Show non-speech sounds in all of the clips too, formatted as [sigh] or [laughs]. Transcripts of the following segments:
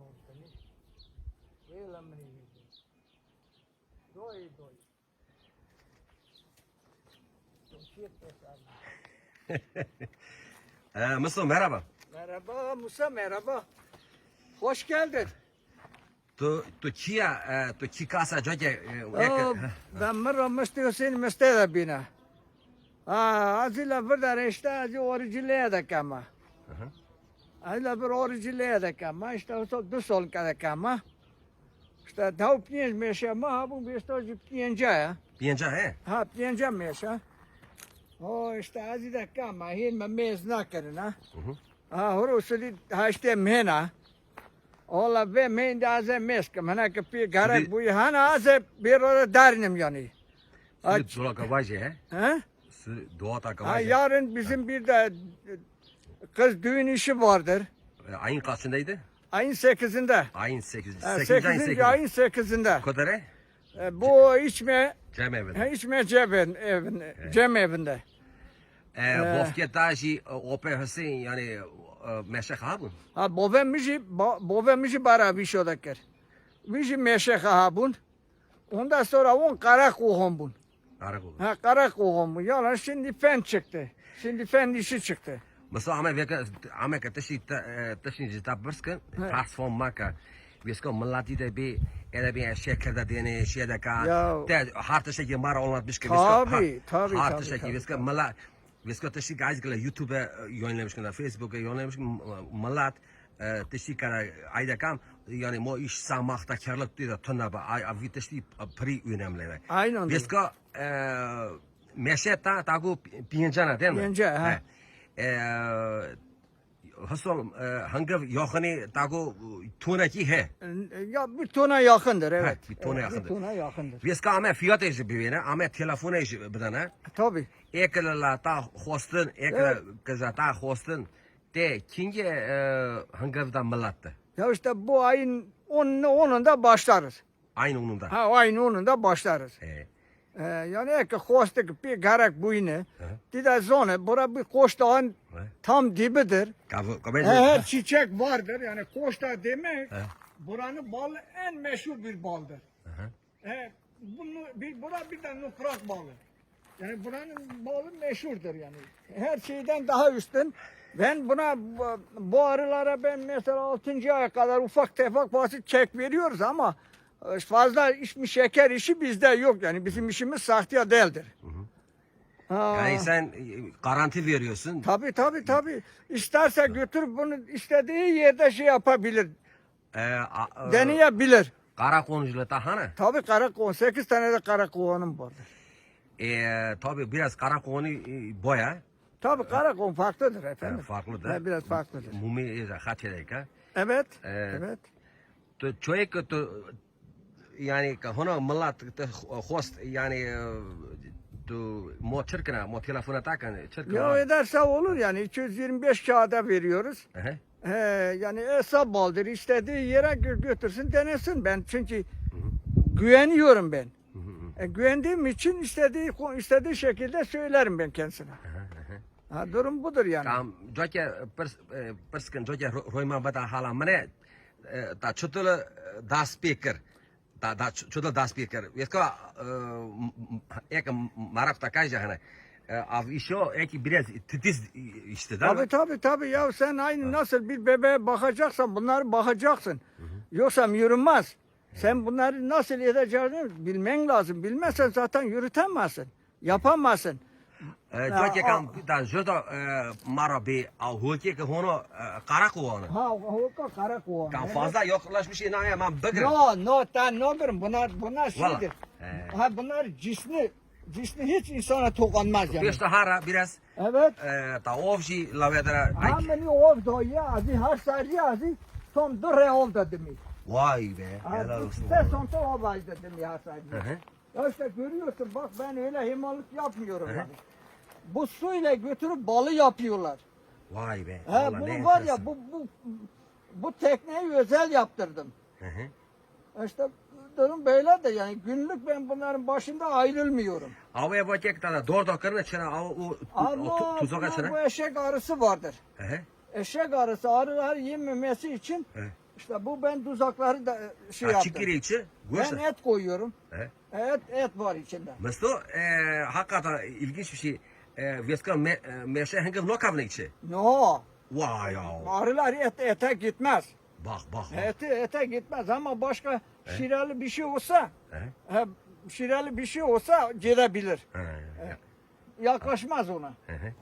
oldu ne? Böyle mi yedi? Doy. [laughs] Ee, Mustafa merhaba. Merhaba Musa merhaba. Hoş geldin. Tu tu chia e, tu chi casa giochi e, Oo, ben mırra mıstı Hüseyin mıstı bina. Bir de işte azı orijinliğe de kama. Azıyla bir orijinliğe de kama. İşte o da sol kada kama. İşte dav piyenç meşe ma ha bu bir işte o piyenca ya. Pienca he. Ha piyenca meşe. O işte azı da kama. Hilme mez nakerin ha. hı. Ha huru suli ha işte mena. Ola ve men de azı meskem. Hana ki pi garak bu hana azı bir orada darinim yani. Ha, Sü dola kavaji he. ha? Sü doğa ta Ha, kavaji. yarın bizim bir de kız düğün işi vardır. E, Ayın kaçındaydı? Ayın 8'inde. Ayın 8. Ha, 8. ayın 8. 8. ayın 8'inde. Kodere? E, bu içme, Cem evinde. içme cebin, evin, cem evinde. E, Bofke daji Ope Hüseyin yani e, meşe habun. Ha bove mişi, bo- bove mişi bara bir şey dakir. Mişi meşe habun. Ondan sonra on kara kuhun bun. Karakol. Ha kara kuhun bun. Yalan şimdi fen çıktı. Şimdi fen işi çıktı. Ama veka ama ka tashi tashi jita burskan transform maka. Visko malati de bir ele bir şeker de dene şey de ka. De harta şey mara olmamış ki Tabii, tabii, Harta şey visko mala visko guys gala YouTube'a yönlemiş kana Facebook'a yönlemiş malat tashi kara ayda kam yani mo iş samakta karlık diye tonna ba ay avi tashi pri önemli. Aynen. Visko meşe ta tagu piyencana değil mi? Piyence, ha. He. Eee, Hasol hangi yokhani tago tuna ki he. Ya bir tona yakındır evet. bir tona Evet, yakındır. Bir tona yakındır. Viska ame fiyat eji bivene ame telefon eji bidana. Tabii. Ekle ta hostin ekle kıza ta hostin. De kinge hangi da malattı. Ya işte bu ayın 10'unda 10'unda başlarız. Aynı onun da. Ha ayın 10'unda başlarız. He. Ee, yani ek kostuk bir garak bu yine. Hı. Dida zone bura bir koştağın tam dibidir. He, çiçek vardır yani koşta demek buranın balı en meşhur bir baldır. He, bunu bir bura bir de nufrak balı. Yani buranın balı meşhurdur yani. Her şeyden daha üstün. Ben buna bu, arılara ben mesela 6. aya kadar ufak tefek basit çek veriyoruz ama e, fazla işmi şeker işi bizde yok yani bizim işimiz sahtiya değildir. Ha. Yani sen e, garanti veriyorsun. Tabii tabii tabii. İsterse götür bunu istediği yerde şey yapabilir. Eee, a- e, Deneyebilir. Kara konucuyla tahana. Tabii karakol. 8 tane de karakovanım vardır. Eee tabi biraz kara konu e, boya. Tabii karakol farklıdır efendim. farklıdır. Ha, biraz farklıdır. Mumi e, hatedeka. Evet. Ee, evet. तो يعني هنا ملات خوست yani e, mo çirkine, mo telefona takın çirkine. Ya ederse olur yani 225 kağıda veriyoruz. He. He, yani hesap baldır istediği yere götürsün denesin ben çünkü Hı -hı. güveniyorum ben. Hı -hı. E, güvendiğim için istediği istediği şekilde söylerim ben kendisine. Hı -hı. Ha, durum budur yani. Tam joke e, pers e, perskin joke royma bata hala mane ta çutul da speaker da da çutul da speaker. Yesko ek maraf takayja hani. Av işo ek biraz titiz işte da. Tabii tabii tabii ya sen aynı nasıl bir bebeğe bakacaksan bunları bakacaksın. Yoksa yürünmez. Sen bunları nasıl edeceğini bilmen lazım. Bilmezsen zaten yürütemezsin. Yapamazsın. Joke kam da jodo mara bir av huki ke hono karakuonu. Ha hukuka kara kovan. Kan fazla yoklaşmış inanaya man bıgır. No no ta no bir bunlar bunlar şeydir. Ha bunlar cisni cisni hiç insana dokunmaz yani. Beşte hara biraz Evet. ta ovji lavedra. Ha meni ov do ya azi har sarı azi son dur ol dedim. Vay be. Helal olsun. işte son to ov dedim ya sarı. Hı hı. Ya işte görüyorsun bak ben öyle himalık yapmıyorum yani. Bu suyla götürüp balı yapıyorlar. Vay be. He, Vallahi bunu ne var ya bu bu bu tekneyi özel yaptırdım. Hı hı. İşte durum böyle de yani günlük ben bunların başında ayrılmıyorum. Avaya bakacak da doğru dokarına çıra av o Ama tuzağa bunlar bu çıra. eşek arısı vardır. Hı hı. Eşek arısı arılar yememesi için Hı. İşte bu ben tuzakları da e, şey Ha, yaptım. çikiri içi. Ben Görsen. et koyuyorum. He. Et et var içinde. Mesela e, hakikaten ilginç bir şey. E, me, e, meşe hangi lokavne içi. No. Vay ya. Arılar et, ete gitmez. Bak bak bak. Eti ete gitmez ama başka şireli bir şey olsa, He. he, şireli bir şey olsa gidebilir. He. Yaklaşmaz ona. Hı hı.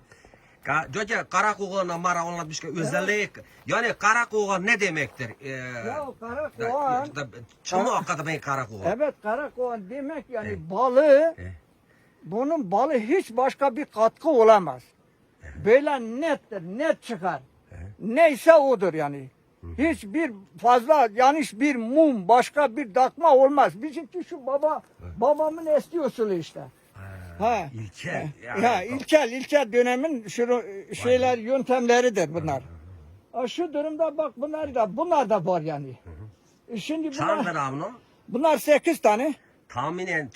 Ka, Joca kara koğuna mara anlatmış ki özellik. Yani kara koğa ne demektir? Ee, Ya kara da- koğan, da- Çamı akademi kara koğa. evet kara koğan demek yani Evet. balığı, Evet. Bunun balı hiç başka bir katkı olamaz. Böyle nettir, net çıkar. Neyse odur yani. Hiçbir fazla yanlış bir mum, başka bir dakma olmaz. Bizimki şu baba, babamın eski usulü işte. Ha. İlkel. Ya ilkel, ilkel dönemin şu şeyler, yöntemleridir bunlar. Ha, Şu durumda bak bunlar da, bunlar da var yani. E Şimdi bunlar, avno. bunlar sekiz tane. Tahminen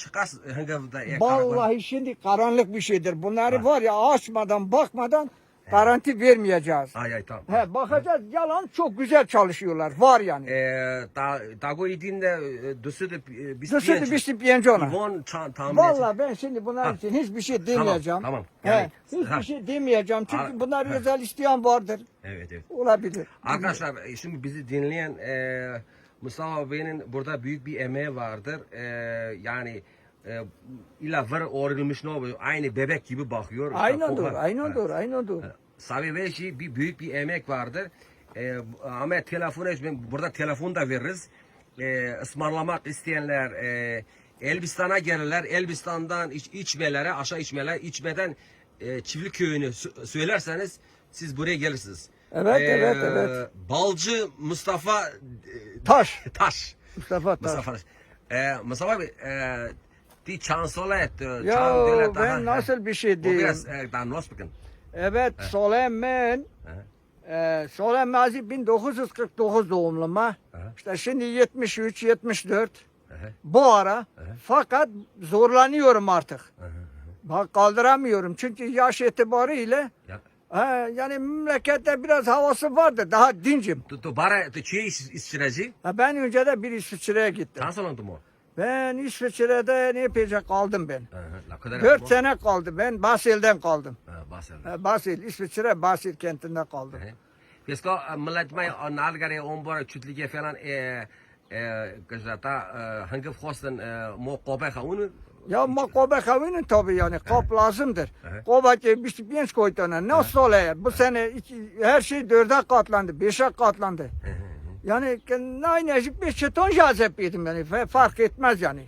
da e, koğa. Vallahi şimdi karanlık bir şeydir. Bunları var ya açmadan, bakmadan garanti vermeyeceğiz. Ay ay tamam. He, bakacağız yalan çok güzel çalışıyorlar. Var yani. Ee, ta, tago idinde düsü de e, biz da bir şey piyenci ona. İvon çan tahmin Vallahi ben şimdi bunlar Ha. için hiçbir şey demeyeceğim. tamam. He, Yani- hiçbir Ha. şey demeyeceğim. Çünkü Ha. bunlar Ha. özel isteyen vardır. Evet evet. Olabilir. Arkadaşlar e, şimdi bizi dinleyen e, Mustafa Bey'in burada büyük bir emeği vardır. E, yani e, illa var öğrenilmiş ne oluyor? Aynı bebek gibi bakıyor. Dur, aynen dur. Sabi Bey şey, bir büyük bir emek vardır. E, ama telefonu ben burada telefon da veririz. E, ısmarlamak isteyenler e, Elbistan'a gelirler. Elbistan'dan iç, içmelere, aşağı içmeler, içmeden e, Çiftlik Köyü'nü sö- söylerseniz siz buraya gelirsiniz. Evet, E, evet, evet. Balcı Mustafa e, Taş. Taş. Mustafa Taş. Mustafa Taş. E, Mustafa Bey, e, di çansolet, e, Ya devlet daha- ben nasıl bir şey diyeyim? biraz e, daha Nosbek'in. Evet, Solemen, e, Solemazi 1949 doğumlu ma. Aha. İşte şimdi 73, 74 Aha. bu ara. Fakat zorlanıyorum artık. Aha. Bak kaldıramıyorum çünkü yaş itibariyle Ya. Ha, yani memlekette biraz havası vardı. Daha dincim. Tu tu bara tu çiğ. Ha, ben önce de bir İsviçre'ye gittim. Tansalandı mı? Ben İsviçre'de ne yapacak kaldım ben. La kadar. Dört sene kaldım. Ben Basel'den kaldım. Basel. Ha, Basel, İsviçre Basel kentinde kaldım. Pesko millet may nalgare ombora çütlige falan e e gazeta hangi hosten mo kobe onu Ya ma kobe kavinin tabii yani kap lazımdır. Kobe bir genç koytana. Nasıl oluyor? Bu sene iki- her şey dörde katlandı, beşe katlandı. Yani ne aynı bir şey ton cazip yedim yani Fa- fark etmez yani.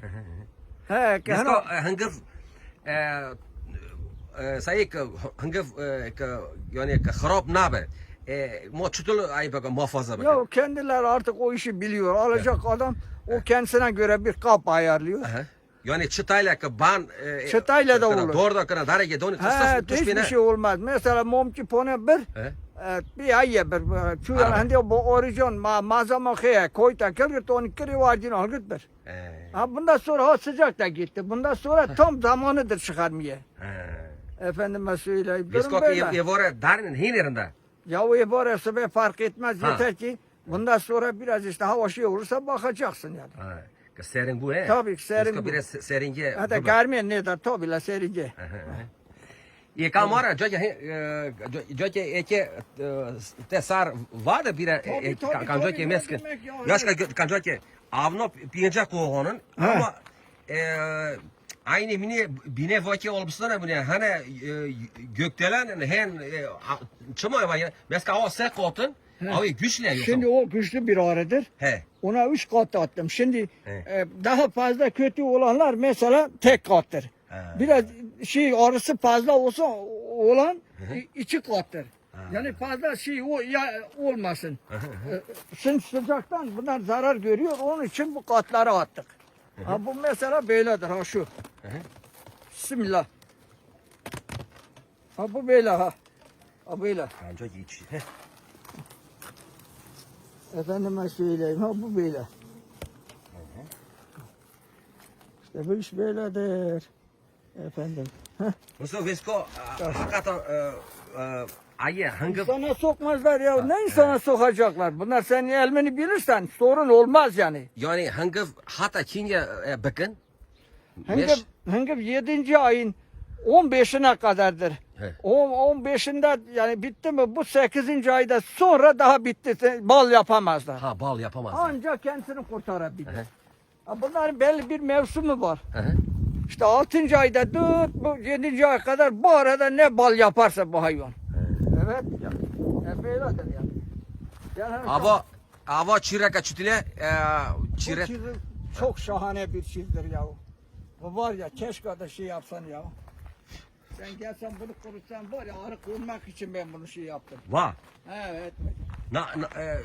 He, hani- hangi e sayık hangi yani kharap nabe e mo çutul ay bak muhafaza bak. ya kendiler artık o işi biliyor. Alacak adam o kendisine göre bir kap ayarlıyor. Yani çıtayla ki ban e, Çıtayla da olur. Doğru darege donu He, kıstas hiçbir şey olmaz. Mesela momki pone bir, bir ay bir. Araba. hani bu orijin ma malzeme kıya koyta kırgıt onu kırı vacin algıt bir. Ha bundan sonra ha sıcak da gitti. Bundan sonra tam zamanıdır çıkarmaya. Efendime söyleyeyim. Biz böyle. evore darin hinerinde. Ya o be fark etmez. Yeter ki bundan sonra biraz işte hava şey olursa bakacaksın yani. Serin bu he. Tabii serin Biz ko bu. biraz. Hatta garmiyen ne der tabi la serince. E kamera joja joja eke te sar vada bir Tabii, tabii, kan tabii, joja ne meskin. demek ya, Yaşka evet. kan joja avno pinca koğunun Ha. ama e, aynı mini bine vaki olmuşlar bu ne hani e, gökdelen hen e, çıma var ya meska o sekotun Abi güçlü ya. Şimdi o güçlü bir ağrıdır. he. Ona üç kat attım. Şimdi e, daha fazla kötü olanlar mesela tek kattır. Ha. Biraz şey ağrısı fazla olsa olan i- iki kattır. Yani fazla şey o ya, olmasın. E, Şimdi sıcaktan bunlar zarar görüyor. Onun için bu katları attık. Ha, bu mesela böyledir ha şu. Bismillah. Ha bu böyle ha. Ha böyle. İç. He. Efendime söyleyeyim ha bu böyle. İşte bu iş böyledir. Efendim. Heh. Mustafa Vesko hakikaten e, e, ayı hangi İnsana sokmazlar ya. Ne insana sokacaklar? Bunlar senin elmini bilirsen sorun olmaz yani. yani hangi hatta kinye e, bakın. Meş- hıngıp 7. ayın 15'ine kadardır. O 15'inde yani bitti mi bu 8. ayda sonra daha bitti. Bal yapamazlar. Ha bal yapamaz. Ancak kendisini kurtarabilir. Ha, Bunların belli bir mevsimi var. Hı. İşte 6. ayda tut bu 7. ay kadar bu arada ne bal yaparsa bu hayvan. Evet. Ya. E, böyledir yani. yani Ava ava çireka çütüle e, çire çok şahane bir çizdir ya. Bu var ya keşke de şey yapsan ya. Sen gelsen bunu kurutsan var ya arı kurmak için ben bunu şey yaptım. va. Evet. Na, na e,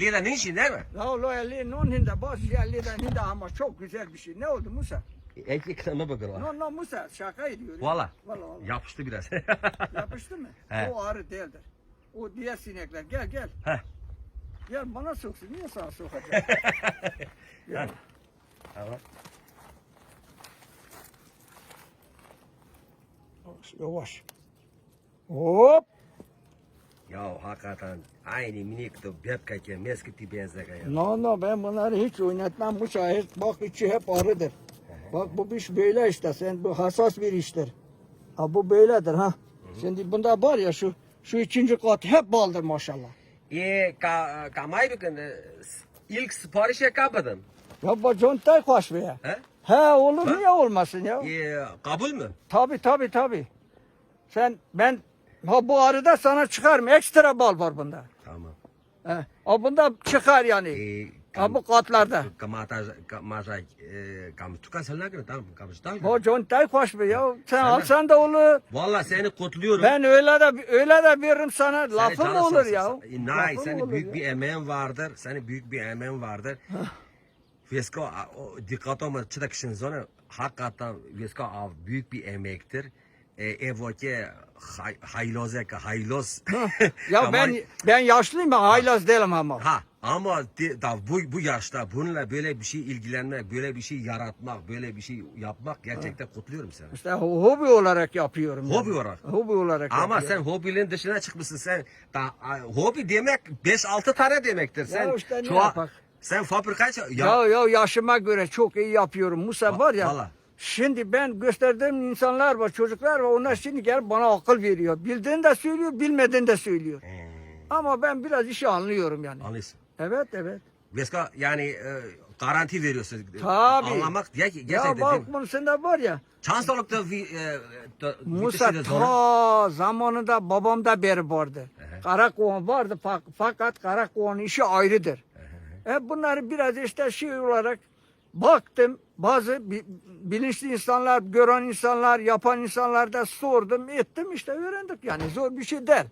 leda ne işin değil mi? La lo eli non hinde baş yerli de hinde ama çok güzel bir şey. Ne oldu Musa? Kıtama bakın va. No no Musa şaka ediyor. ya. Valla. Valla valla. Yapıştı biraz. [laughs] Yapıştı mı? He. O arı değildir. O diğer sinekler. Gel gel. Heh. Gel bana soksun. Niye sana sokacak? [laughs] gel. Tamam. Yavaş. Hop. Ya hakikaten aynı minik de bebkeke meskiti benzer ya. No no ben bunları hiç oynatmam. Bu şahit bak içi hep arıdır. Bak bu iş böyle işte. Sen bu hassas bir iştir. Ha bu böyledir ha. Şimdi bunda var ya şu şu ikinci kat hep baldır maşallah. E ka kamay bakın e, ilk siparişe kapadım. Ya bu contay koş be. He? He olur Ha? niye olmasın ya? E, kabul mü? Tabi tabi tabi. Sen ben ha bu arıda sana çıkar mı? Ekstra bal var bunda. Tamam. He. Ha bunda çıkar yani. E, Ha bu katlarda. kamata kamata e, kam tukan salına göre tamam kamıştan. O contay koş be ya. Sen Sana- alsan da olur. Valla seni kutluyorum. Ben öyle de öyle de veririm sana. Seni Lafım canı olur ya. Nay senin büyük ya. bir emeğin vardır. Senin büyük bir emeğin vardır. O dikkat olma çıta kişinin sonra hakikaten Vesko av büyük bir emektir. E, evoke hay, hayloze ka haylos. [laughs] Ya ben ben yaşlıyım ben haylaz değilim ama. Ha ama de, da bu bu yaşta bununla böyle bir şey ilgilenmek, böyle bir şey yaratmak, böyle bir şey yapmak gerçekten kutluyorum seni. İşte hobi olarak yapıyorum. Hobi yani. olarak. Hobi olarak Ama sen yapıyorum. hobilerin dışına çıkmışsın sen. Da, hobi demek 5-6 tane demektir. Sen işte ne an- yapak? Sen fabrika ya, Ya ya yaşıma göre çok iyi yapıyorum. Musa Va- var ya. valla. Şimdi ben gösterdiğim insanlar var, çocuklar var. Onlar şimdi gelip bana akıl veriyor. Bildiğini de söylüyor, bilmediğini de söylüyor. Ee, Ama ben biraz işi anlıyorum yani. anlıyorsun. Evet evet. Veska yani e, garanti veriyorsun. Tabii. Anlamak diye ki Ya gerçekten bak değil mi? bunun var ya. Çansolukta vi, e, da, Musa vitesi de sonra- ta zamanında babamda beri vardı. Karakoğan vardı fak- fakat Karakoğan'ın işi ayrıdır. E bunları biraz işte şey olarak baktım. Bazı bi- bilinçli insanlar, gören insanlar, yapan insanlar da sordum, ettim işte öğrendik yani zor bir şey değil.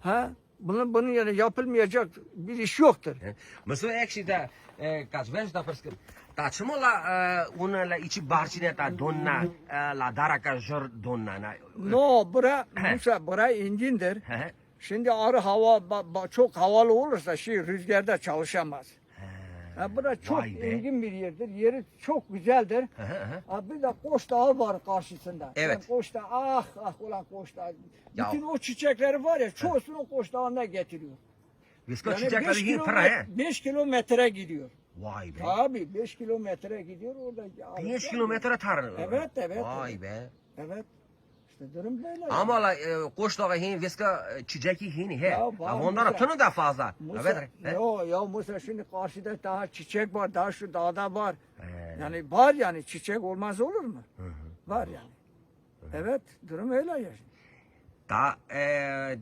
Ha? Bunun bunun yani yapılmayacak bir iş yoktur. E, de e, beş da pıskın. Ta çimo la e, una la içi barçine ta donna e, la daraka jor donna na. No, bura Musa bura incindir. Şimdi arı hava çok havalı olursa şey rüzgarda çalışamaz. Ha, bura çok Vay be. engin bir yerdir. Yeri çok güzeldir. Hı hı. Ha, bir de Koç Dağı var karşısında. Evet. Sen Koç Dağı, ah ah ulan Koç Dağı. Ya- Bütün o çiçekleri var ya çoğusunu Koç Dağı'nda getiriyor. Visko Yani çiçekleri 5 yiyin para he. 5 kilometre gidiyor. Vay be. Abi 5 kilometre gidiyor orada. 5 kilometre tar. Evet, evet, Vay evet. be. Evet. İşte durum böyle. Ama la e, dağı hin viska e, çiçeki hin he. Ya var onlara Musa. tını da fazla. Musa, Evet. he. yo, ya Musa şimdi karşıda daha çiçek var, daha şu dağda var. He. Yani var yani çiçek olmaz olur mu? Var yani. Evet, durum öyle ya. Ta e,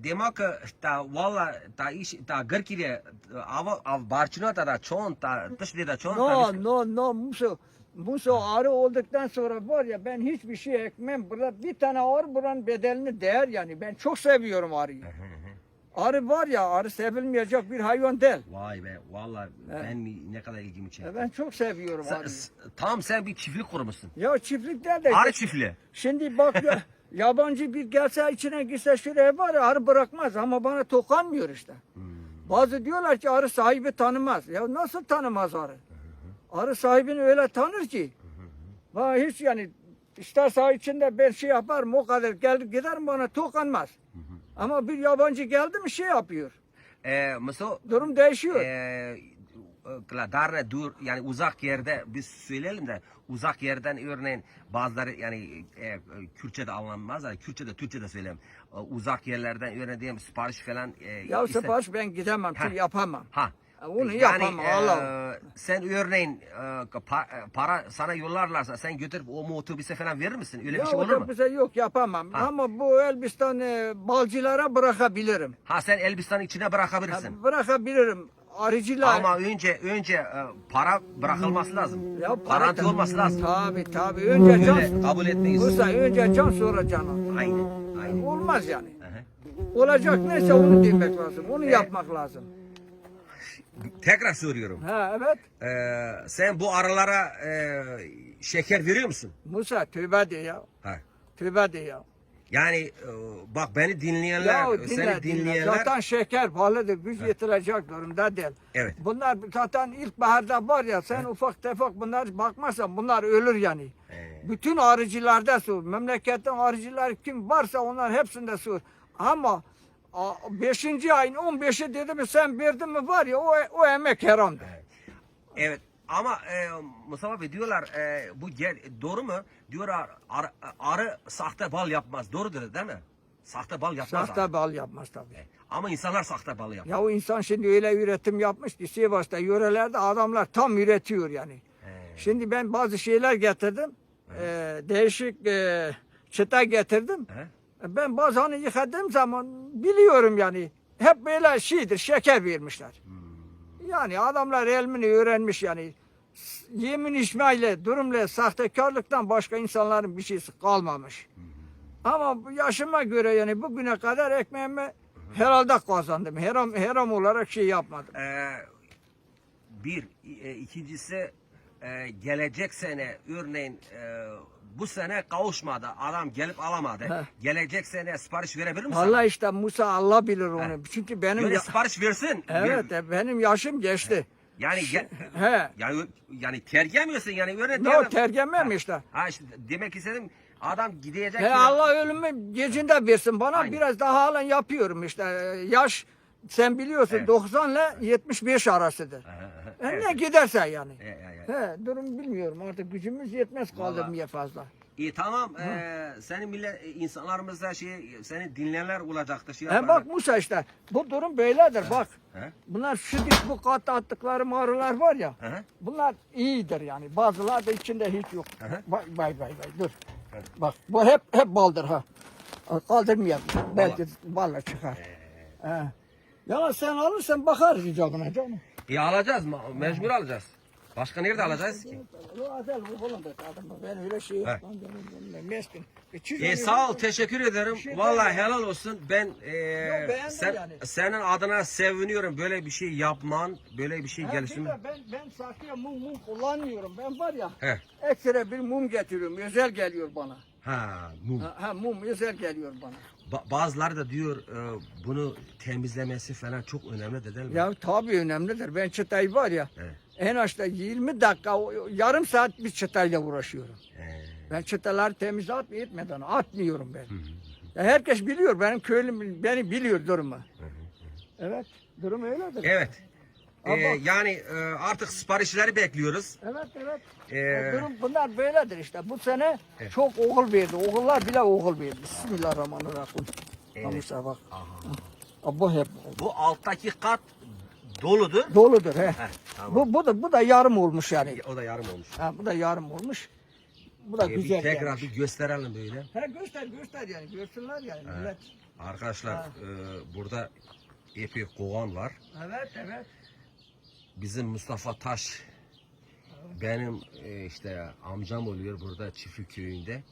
demek ki ta valla ta iş ta gırkire av av barçına ta da çoğun ta dışlı da çoğun ta No, viska- no, no Musa. Musa arı olduktan sonra var ya ben hiçbir şey ekmem. Burada bir tane arı buranın bedelini değer yani. Ben çok seviyorum arıyı. Arı var ya arı sevilmeyecek bir hayvan değil. Vay be valla ben ne kadar ilgimi çekti. Ya Ben çok seviyorum Sen- arıyı. tam sen bir çiftlik kurmuşsun. Ya çiftlik değil de Arı çiftliği. Şimdi bak ya, [laughs] yabancı bir gelse içine girse şuraya var ya arı bırakmaz ama bana tokanmıyor işte. Bazı diyorlar ki arı sahibi tanımaz. Ya nasıl tanımaz arı? Arı sahibini öyle tanır ki. Bana hiç yani ister saha içinde ben şey yaparım o kadar gelir giderim bana tokanmaz. Ama bir yabancı geldi mi şey yapıyor. E, mesela Durum değişiyor. e, e, dar dur yani uzak yerde biz söyleyelim de uzak yerden örneğin bazıları yani e, Kürtçe'de anlanmaz yani Kürtçe'de Türkçe'de söyleyeyim E, uzak yerlerden örneğin diyelim sipariş falan e, ya iste- sipariş ben gidemem Ha. yapamam. Ha. Onu Yani, yapamam e, Allah. sen örneğin e, pa- e, para sana yollarlarsa sen götürüp o otobüse falan verir misin? Öyle bir şey olur mu? otobüse yok yapamam. Ha. Ama bu Elbistan e, balcılara bırakabilirim. Ha sen Elbistan'ın içine Ha, bırakabilirsin. bırakabilirim. Arıcılar. Ama önce önce e, para bırakılması lazım. Ya para Garanti da- olması lazım. Tabii tabii. Önce can. Böyle kabul etmeyiz. Musa önce can sonra canan. Aynen. Aynen. Olmaz yani. Hı. Olacak neyse onu demek lazım. Onu yapmak lazım. Tekrar soruyorum. Ha evet. Ee, sen bu arılara e, şeker veriyor musun? Musa tövbe de ya. Ha. Tövbe de ya. Yani e, bak beni dinleyenler, Ya seni dinle, dinle. dinleyenler Zaten şeker pahalıdır. Güç yetirecek durumda değil. Evet. Bunlar zaten ilkbaharda var ya sen ufak tefek bunlar bakmazsan bunlar ölür yani. He. Bütün arıcılarda sor. Memleketin arıcılar kim varsa onlar hepsinde sor. Ama 5. ayın 15'i dedi mi sen verdin mi var ya o, o emek haramdır. Evet ama e, Mustafa Bey diyorlar e, bu gel, doğru mu? Diyorlar arı, arı sahte bal yapmaz. Doğrudur değil mi? Sahte bal yapmaz. arı. Sahte bal yapmaz tabii. Ama insanlar sahte bal yapar. Ya o insan şimdi öyle üretim yapmış ki Sivas'ta yörelerde adamlar tam üretiyor yani. He. Şimdi ben bazı şeyler getirdim. Ee, değişik e, çıta getirdim. He? Ben bazılarını yıkadığım zaman biliyorum yani. Hep böyle şeydir, şeker vermişler. Yani adamlar elmini öğrenmiş yani. Yemin içmeyle, durumla, sahtekarlıktan başka insanların bir şeysi kalmamış. Ama bu yaşıma göre yani bugüne kadar ekmeğimi herhalde kazandım. Heram, heram olarak şey yapmadım. Ee, bir, e, ikincisi e, gelecek sene örneğin e, bu sene kavuşmadı. Adam gelip alamadı. He. Gelecek sene sipariş verebilir misin? Vallahi işte Musa Allah bilir onu. He. Çünkü benim Böyle sipariş versin. evet e, benim yaşım geçti. Yani ge- He. yani yani tergemiyorsun yani öyle Ne o diyelim. tergemem işte. Ha işte demek istedim adam gidecek. He Allah ölümü gecinde versin bana Aynen. biraz daha halen yapıyorum işte. Yaş sen biliyorsun Evet. 90 ile 75 arasıdır. He, he, he. E, Evet. Ne giderse yani. He, he, he. He, durum bilmiyorum artık gücümüz yetmez kaldırmaya fazla. İyi tamam. Ee, senin millet insanlarımız da şey seni dinleyenler olacaktır. Şey He bak Musa işte bu durum böyledir bak. He? Bunlar şu dik bu katta attıkları mağaralar var ya. Hı. Bunlar iyidir yani. Bazıları da içinde hiç yok. Bak bay bay bay dur. Bak bu hep hep baldır ha. Kaldırmayalım. Belki valla çıkar. He. Ya sen alırsan bakarız icabına canım. İyi alacağız mı? Mecbur alacağız. Başka nerede alacağız ki? Şey. E, onu sağ ol teşekkür ederim. şey Vallahi helal olsun. Ben e, sen, senin adına seviniyorum. Böyle bir şey yapman, böyle bir şey Ha, gelişim. bir de ben ben sakiye mum mum kullanmıyorum. Ben var ya He. ekstra bir mum getiriyorum. Özel geliyor bana. Ha, mum. Ha, ha, mum özel geliyor bana. Ba- bazıları da diyor e, bunu temizlemesi falan çok önemli de değil mi? Ya tabii önemlidir. Ben çıtayı var ya Evet. en aşağı 20 dakika, yarım saat bir çıtayla uğraşıyorum. He. Ben çıtaları temiz at etmeden atmıyorum ben. Ya herkes biliyor benim köylüm beni biliyor durumu. Evet durum öyledir. Evet. E, Ama- yani e, artık siparişleri bekliyoruz. Evet evet. E, Ya durum bunlar böyledir işte. Bu sene Evet. çok oğul verdi. Oğullar bile oğul verdi. Bismillahirrahmanirrahim. Evet. Kamışa bak. aha. Bu hep Bu alttaki kat doludur. doludur he. Heh, tamam. Bu, bu da bu da yarım olmuş yani. O da yarım olmuş. Ha, bu da yarım olmuş. Bu da E, bir güzel tekrar gelmiş. bir gösterelim böyle. Ha göster göster yani görsünler yani millet. Arkadaşlar Ha. e, burada epey kovan var. Evet evet. Bizim Mustafa Taş benim e, işte amcam oluyor burada Çiftlik köyünde.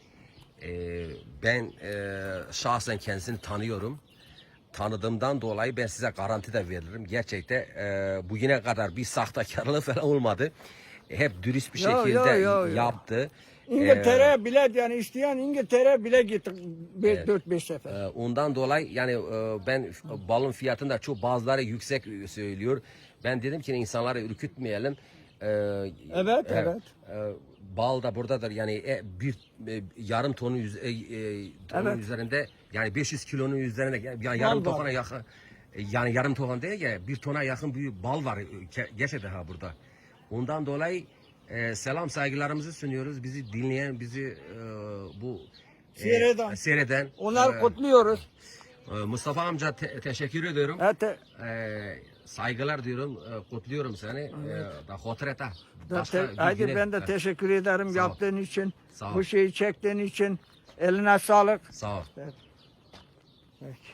E, ben e, şahsen kendisini tanıyorum. Tanıdığımdan dolayı ben size garanti de veririm. Gerçekten e, bugüne kadar bir sahtekarlığı [laughs] falan olmadı. Hep dürüst bir Yo, yo, şekilde yo, yo. yaptı. İngiltere bile yani isteyen İngiltere bile gittik Evet. 4-5 sefer. Ee, Ondan dolayı yani e, ben balın fiyatını da çok bazıları yüksek söylüyor. Ben dedim ki insanları ürkütmeyelim. Ee, Evet, e, evet. e, bal da buradadır. Yani e, bir e, yarım tonun, yüz, e, e, tonun Evet. üzerinde yani 500 kilonun üzerinde yani yarım Bal tona yakın e, yani yarım ton değil ya bir tona yakın bir bal var e, gerçekten ha burada. Ondan dolayı e, selam saygılarımızı sunuyoruz. Bizi dinleyen, bizi e, bu e, Seyreden. seyreden Onları e, kutluyoruz. e, Mustafa amca te- teşekkür ediyorum. Evet, e, saygılar diyorum, e, kutluyorum seni. Ee, da hotreta. da te- güne- ben de Evet, teşekkür ederim Sağ ol. yaptığın için. Sağ ol. Bu şeyi çektiğin için. Eline sağlık. Sağ ol. Peki.